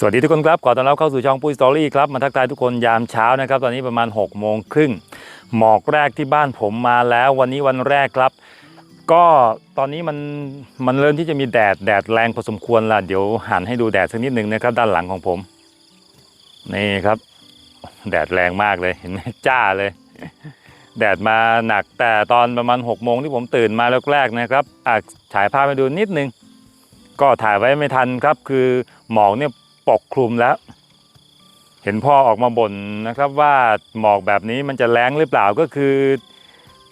สวัสดีทุกคนครับขอต้อนรับเข้าสู่ช่องปุ้ยสตอรี่ครับมาทักทายทุกคนยามเช้านะครับ ตอนนี้ประมาณ6กโมงครึ่งหมอกแรกที่บ้านผมมาแล้ววันนี้วันแรกครับ ก็ตอนนี้มันมันเริ่มที่จะมีแดดแดดแรงพอสมควรละเดี๋ยวหันให้ดูแดดสักนิดหนึ่งนะครับ ด้านหลังของผมนี่ครับ แดดแรงมากเลยเห็นไหมจ้าเลย แดดมาหนักแต่ตอนประมาณ6กโมงที่ผมตื่นมาแรกๆนะครับอะฉายภาพไปดูนิดนึงก็ถ่ายไว้ไม่ทันครับ คือหมอกเนี่ย ปกคลุมแล้ว เห็นพ่อออกมาบ่นนะครับว่าหมอกแบบนี้มันจะแรงหรือเปล่าก็คือ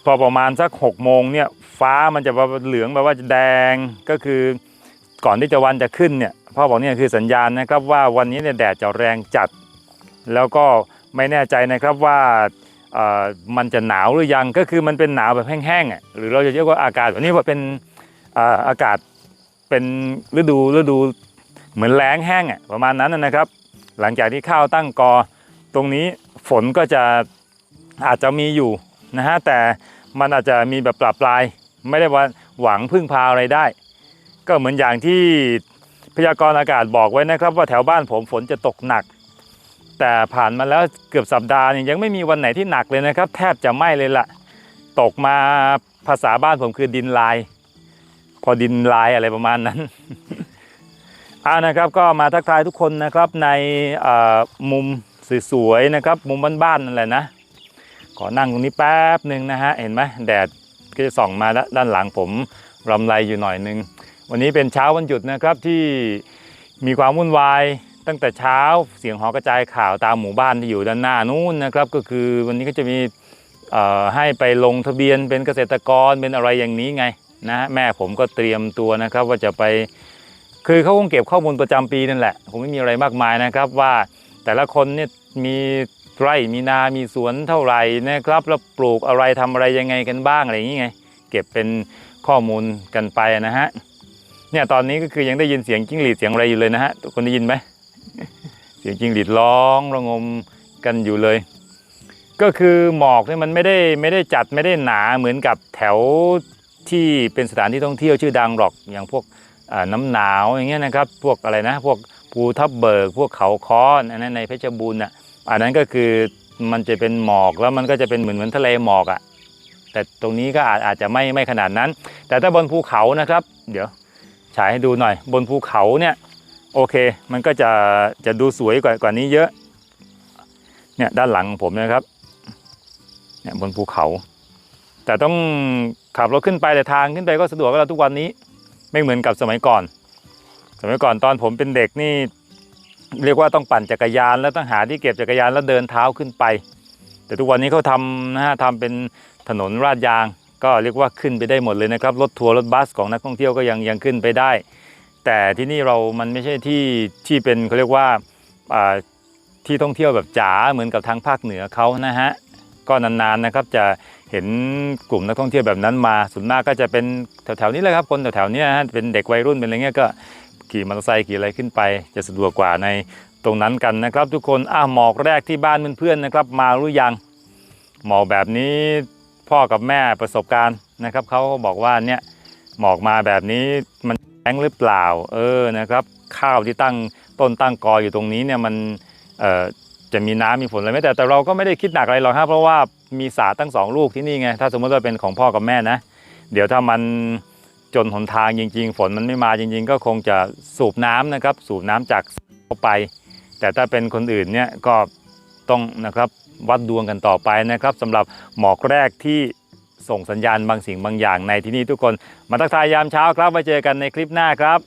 พอประมาณสัก6กโมงเนี่ยฟ้ามันจะเหลืองแบบว่าจะแดงก็คือก่อนที่จะวันจะขึ้นเนี่ยพ่อบอกเนี่ยคือสัญญาณนะครับว่าวันนี้เนี่ยแดดจะแรงจัด แล้วก็ไม่แน่ใจนะครับว่ามันจะหนาวหรือยังก็คือมันเป็นหนาวแบบแห้งๆอะหรือเราจะเรียกว่าอากาศแบบนี้ว่าเป็นอากาศเป็นฤดูฤดู เหมือนแล้งแห้งอะประมาณนั้นนะครับ หลังจากที่ข้าวตั้งกอ ตรงนี้ฝนก็จะอาจจะมีอยู่นะฮะแต่มันอาจจะมีแบบปรับปลาย ไม่ได้ว่าหวังพึ่งพาอะไรได้ ก็เหมือนอย่างที่พยากรณ์อากาศบอกไว้นะครับ ว่าแถวบ้านผมฝนจะตกหนัก แต่ผ่านมาแล้วเกือบสัปดาห์เนี่ยยังไม่มีวันไหนที่หนักเลยนะครับ แทบจะไม่เลยละตกมาภาษาบ้านผมคือดินลาย พอดินลายอะไรประมาณนั้น อ่านะครับก็มาทักทายทุกคนนะครับในมุมสวยๆนะครับ มุมบ้านๆนั่นแหละนะ ขอนั่งตรงนี้แป๊บหนึ่งนะฮะเห็นไหมแดดก็จะส่องมาด้านหลังผมรำไรอยู่หน่อยนึง วันนี้เป็นเช้าวันหยุดนะครับที่มีความวุ่นวายตั้งแต่เช้าเสียงหอกระจายข่าวตามหมู่บ้านที่อยู่ด้านหน้านู้นนะครับ ก็คือวันนี้ก็จะมีให้ไปลงทะเบียนเป็นเกษตรกรเป็นอะไรอย่างนี้ไงนะแม่ผมก็เตรียมตัวนะครับว่าจะไป คือเขาคงเก็บข้อมูลประจำปีนั่นแหละคงไม่มีอะไรมากมายนะครับว่าแต่ละคนเนี่ยมีไร่มีนา มีสวนเท่าไหร่นะครับ แล้วปลูกอะไรทำอะไรยังไงกันบ้างอะไรอย่างนี้ไง เก็บเป็นข้อมูลกันไปนะฮะ เนี่ยตอนนี้ก็คือยังได้ยินเสียงจิ้งหรีดเสียงอะไรอยู่เลยนะฮะ ทุกคนได้ยินไหม เสียงจิ้งหรีดร้องระงมกันอยู่เลย ก็คือหมอกเนี่ยมันไม่ได้ไม่ได้จัดไม่ได้หนาเหมือนกับแถวที่เป็นสถานที่ท่องเที่ยวชื่อดังหรอก อย่างพวก น้ำหนาวอย่างเงี้ยนะครับพวกอะไรนะพวกภูทับเบิก พวกเขาค้อนอันนั้นในเพชรบูรณ์อะอันนั้นก็คือมันจะเป็นหมอกแล้วมันก็จะเป็นเหมือนเหมือนทะเลหมอกอะแต่ตรงนี้ก็อาจอาจจะไม่ไม่ขนาดนั้น แต่ถ้าบนภูเขานะครับ เดี๋ยวฉายให้ดูหน่อย บนภูเขาเนี่ยโอเค มันก็จะจะดูสวยกว่ากว่านี้เยอะเนี่ยด้านหลังของผมนะครับเนี่ยบนภูเขา แต่ต้องขับรถขึ้นไปแต่ทางขึ้นไปก็สะดวกแล้วทุกวันนี้ ไม่เหมือนกับสมัยก่อน สมัยก่อนตอนผมเป็นเด็กนี่เรียกว่าต้องปั่นจักรยาน แล้วต้องหาที่เก็บจักรยานแล้วเดินเท้าขึ้นไป แต่ทุกวันนี้เขาทำนะฮะทำเป็นถนนราดยาง ก็เรียกว่าขึ้นไปได้หมดเลยนะครับรถทัวร์รถบัสของนักท่องเที่ยวก็ยังยังขึ้นไปได้ แต่ที่นี่เรามันไม่ใช่ที่ที่เป็นเขาเรียกว่าอ่าที่ท่องเที่ยวแบบจ๋าเหมือนกับทางภาคเหนือเขานะฮะ ก็นานๆนะครับจะเห็นกลุ่มนักท่องเที่ยวแบบนั้นมาส่วนมากก็จะเป็นแถวๆนี้แหละครับคนแถวๆนี้ฮะเป็นเด็กวัยรุ่นเป็นอะไรเงี้ยก็ขี่มอเตอร์ไซค์ขี่อะไรขึ้นไป จะสะดวกกว่าในตรงนั้นกันนะครับ ทุกคนอ้าหมอกแรกที่บ้านเพื่อนๆนะครับ มาหรือยังหมอกแบบนี้พ่อกับแม่ประสบการณ์นะครับเขาบอกว่าเนี่ยหมอกมาแบบนี้มันแรงหรือเปล่า เออนะครับ ข้าวที่ตั้งต้นตั้งกออยู่ตรงนี้เนี่ยมันเอ่อ จะมีน้ำมีฝนอะไรไหมแต่แต่เราก็ไม่ได้คิดหนักอะไรหรอกครับเพราะว่ามีสาตั้งสองลูกที่นี่ไงถ้าสมมติว่าเป็นของพ่อกับแม่นะ เดี๋ยวถ้ามันจนหนทางจริง ๆ ฝนมันไม่มาจริง ๆ ก็คงจะสูบน้ำนะครับ สูบน้ำจากเข้าไป แต่ถ้าเป็นคนอื่นเนี่ยก็ต้องนะครับวัดดวงกันต่อไปนะครับสำหรับหมอกแรกที่ส่งสัญญาณบางสิ่งบางอย่างในที่นี่ทุกคนมาทักทายยามเช้าครับไว้เจอกันในคลิปหน้าครับ